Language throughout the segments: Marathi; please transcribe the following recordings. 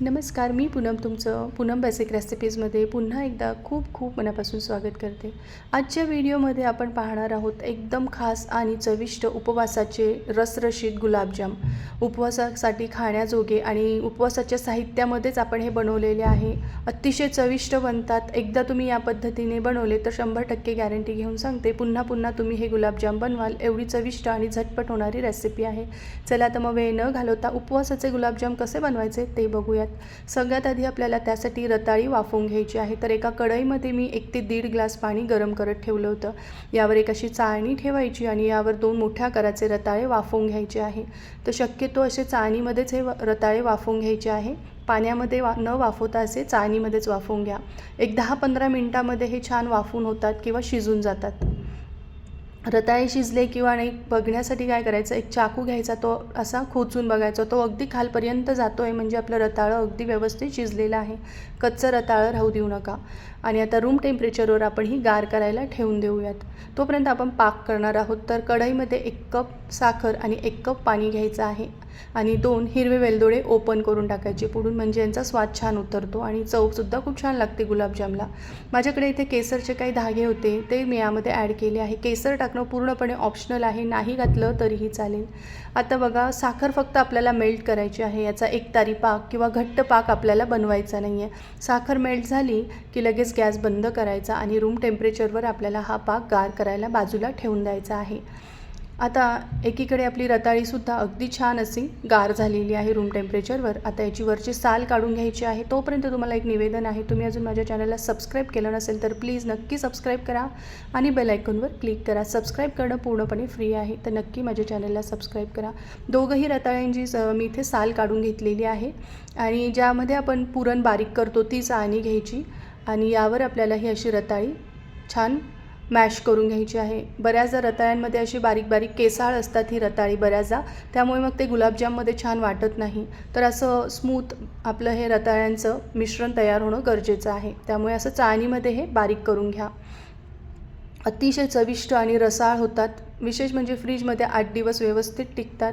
नमस्कार मी पूनम तुमचं पूनम बेसिक रेसिपीजमध्ये पुन्हा एकदा खूप खूप मनापासून स्वागत करते. आजच्या व्हिडिओमध्ये आपण पाहणार आहोत एकदम खास आणि चविष्ट उपवासाचे रसरशीत गुलाबजाम. उपवासासाठी खाण्याजोगे आणि उपवासाच्या साहित्यामध्येच आपण हे बनवलेले आहे. अतिशय चविष्ट बनतात. एकदा तुम्ही या पद्धतीने बनवले तर शंभर टक्के गॅरंटी घेऊन सांगते पुन्हा पुन्हा तुम्ही हे गुलाबजाम बनवाल. एवढी चविष्ट आणि झटपट होणारी रेसिपी आहे. चला तर मग वेळ न घालवता उपवासाचे गुलाबजाम कसे बनवायचे ते बघूयात. सगळ्यात आधी आपल्याला त्यासाठी रताळी वाफवून घ्यायची आहे. तर एका कढईमध्ये मी एक ते दीड ग्लास पाणी गरम करत ठेवलं होतं. यावर एक अशी चाळणी ठेवायची आणि यावर दोन मोठ्या आकाराचे रताळे वाफवून घ्यायचे आहे. तर शक्यतो असे चाळणीमध्येच हे व- रताळे वाफवून घ्यायचे आहे. पाण्यामध्ये वा न वाफवता असे चाळणीमध्येच वाफवून घ्या. एक दहा पंधरा मिनटामध्ये हे छान वाफवून होतात किंवा शिजून जातात. रताळे शिजले किंवा नाही बघण्यासाठी काय करायचं? एक चाकू घ्यायचा तो असा खोचून बघायचा. तो अगदी खालपर्यंत जातो आहे म्हणजे आपलं रताळं अगदी व्यवस्थित शिजलेलं आहे. कच्चं रताळं राहू देऊ नका. आणि आता रूम टेम्परेचरवर आपण ही गार करायला ठेवून देऊयात. तोपर्यंत आपण पाक करणार आहोत. तर कढईमध्ये एक कप साखर आणि एक कप पाणी घ्यायचं आहे. आणि दोन हिरवे वेलदोडे ओपन करून टाकायचे. पुढून म्हणजे यांचा स्वाद छान उतरतो आणि चवसुद्धा खूप छान लागते गुलाबजामला. माझ्याकडे इथे केसरचे काही धागे होते. ते मी यामध्ये ॲड केले आहे. केसर टाकणं पूर्णपणे ऑप्शनल आहे. नाही घातलं तरीही चालेल. आता बघा साखर फक्त आपल्याला मेल्ट करायची आहे. याचा एक तारी पाक किंवा घट्ट पाक आपल्याला बनवायचा नाही आहे साखर मेल्ट झाली की लगेच गॅस बंद करायचा आणि रूम टेम्परेचरवर आपल्याला हा पाक गार करायला बाजूला ठेवून द्यायचा आहे. आता एकीकडे आपली रताळीसुद्धा अगदी छान अशी गार झालेली आहे रूम टेम्परेचरवर आता याची वरची साल काढून घ्यायची आहे. तोपर्यंत तुम्हाला एक निवेदन आहे. तुम्ही अजून माझ्या चॅनलला सबस्क्राईब केलं नसेल तर प्लीज नक्की सबस्क्राईब करा आणि बेल आयकॉनवर क्लिक करा. सबस्क्राईब करणं पूर्णपणे फ्री आहे. तर नक्की माझ्या चॅनलला सबस्क्राईब करा. दोघंही रताळ्यांची मी इथे साल काढून घेतलेली आहे. आणि ज्यामध्ये आपण पुरण बारीक करतो ती चाळणी घ्यायची. आणि यावर आपल्याला ही अशी रताळी छान मॅश करून घ्यायची आहे. बऱ्याचदा रताळ्यांमध्ये अशी बारीक बारीक केसाळ असतात ही रताळी बऱ्याचदा. त्यामुळे मग ते गुलाबजाममध्ये छान वाटत नाही. तर असं स्मूथ आपलं हे रताळ्यांचं मिश्रण तयार होणं गरजेचं आहे. त्यामुळे असं चाळणीमध्ये हे बारीक करून घ्या. अतिशय चविष्ट आणि रसाळ होतात. विशेष म्हणजे फ्रीजमध्ये आठ दिवस व्यवस्थित टिकतात.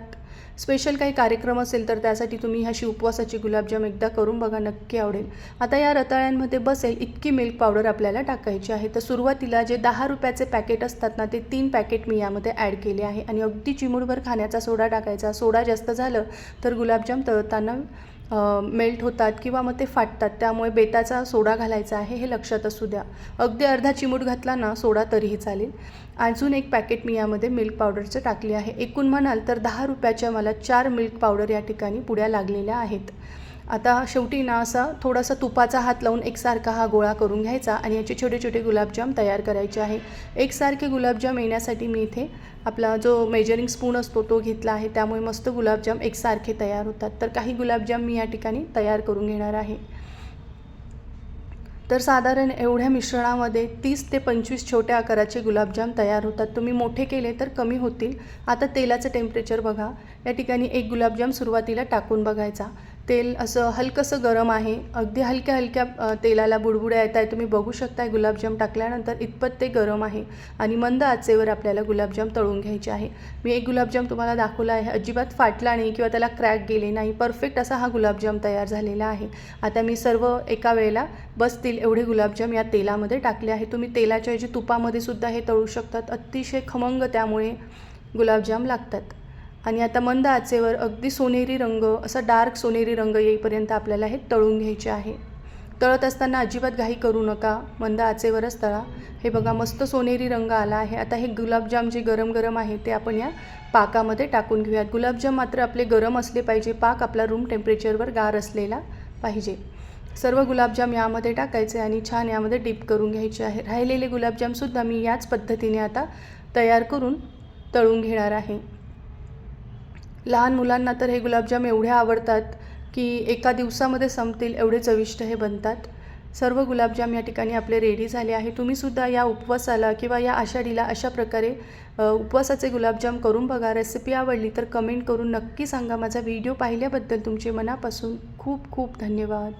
स्पेशल काही कार्यक्रम असेल तर त्यासाठी तुम्ही अशी उपवासाची गुलाबजाम एकदा करून बघा नक्की आवडेल. आता या रताळ्यांमध्ये बसेल इतकी मिल्क पावडर आपल्याला टाकायची आहे. तर सुरुवातीला जे दहा रुपयाचे पॅकेट असतात ना ते तीन पॅकेट मी यामध्ये ॲड केले आहे. आणि अगदी चिमूडभर खाण्याचा सोडा टाकायचा. सोडा जास्त झालं तर गुलाबजाम तळताना मेल्ट होतात किंवा मग ते फाटतात त्यामुळे बेताचा सोडा घालायचा आहे हे लक्षात असू द्या. अगदी अर्धा चिमूट घातला ना सोडा तरीही चालेल. अजून एक पॅकेट मी यामध्ये मिल्क पावडरचं टाकले आहे. एकूण म्हणाल तर दहा रुपयाच्या मला चार मिल्क पावडर या ठिकाणी पुड्या लागलेल्या आहेत. आता शेवटी ना असा थोडासा तुपाचा हात लावून एकसारखा हा गोळा करून घ्यायचा आणि याचे छोटे छोटे गुलाबजाम तयार करायचे आहे. एकसारखे गुलाबजाम येण्यासाठी मी इथे आपला जो मेजरिंग स्पून असतो तो घेतला आहे. त्यामुळे मस्त गुलाबजाम एकसारखे तयार होतात. तर काही गुलाबजाम मी या ठिकाणी तयार करून घेणार आहे. तर साधारण एवढ्या मिश्रणामध्ये तीस ते पंचवीस छोट्या आकाराचे गुलाबजाम तयार होतात. तुम्ही मोठे केले तर कमी होतील. आता तेलाचं टेम्परेचर बघा. या ठिकाणी एक गुलाबजाम सुरुवातीला टाकून बघायचा. तेल असं हलकंसं गरम आहे. अगदी हलक्या हलक्या तेलाला बुडबुड्या येत आहे तुम्ही बघू शकताय गुलाबजाम टाकल्यानंतर इतपत ते गरम आहे आणि मंद आचेवर आपल्याला गुलाबजाम तळून घ्यायचे आहे. मी एक गुलाबजाम तुम्हाला दाखवला आहे. अजिबात फाटला नाही किंवा त्याला क्रॅक गेले नाही. परफेक्ट असा हा गुलाबजाम तयार झालेला आहे. आता मी सर्व एका वेळेला बसतील एवढे गुलाबजाम या तेलामध्ये टाकले आहे. तुम्ही तेलाच्या ऐवजी तुपामध्ये सुद्धा हे तळू शकतात. अतिशय खमंग त्यामुळे गुलाबजाम लागतात. आणि आता मंद आचेवर अगदी सोनेरी रंग असा डार्क सोनेरी रंग येईपर्यंत आपल्याला हे तळून घ्यायचे आहे. तळत असताना अजिबात घाई करू नका मंद आचेवरच तळा. हे बघा मस्त सोनेरी रंग आला आहे. आता हे गुलाबजाम जे गरम गरम आहे ते आपण या पाकामध्ये टाकून घेऊयात. गुलाबजाम मात्र आपले गरम असले पाहिजे. पाक आपला रूम टेम्परेचरवर गार असलेला पाहिजे. सर्व गुलाबजाम यामध्ये टाकायचे आणि छान यामध्ये डिप करून घ्यायचे आहे. राहिलेले गुलाबजामसुद्धा मी याच पद्धतीने आता तयार करून तळून घेणार आहे. लहान मुलांना तर हे गुलाबजाम एवढे आवडतात की एका दिवसामध्ये संपतील एवढे चविष्ट हे बनतात. सर्व गुलाबजाम या ठिकाणी आपले रेडी झाले आहे. तुम्हीसुद्धा या उपवासाला किंवा या आषाढीला अशा प्रकारे उपवासाचे गुलाबजाम करून बघा. रेसिपी आवडली तर कमेंट करून नक्की सांगा. माझा व्हिडिओ पाहिल्याबद्दल तुमचे मनापासून खूप खूप धन्यवाद.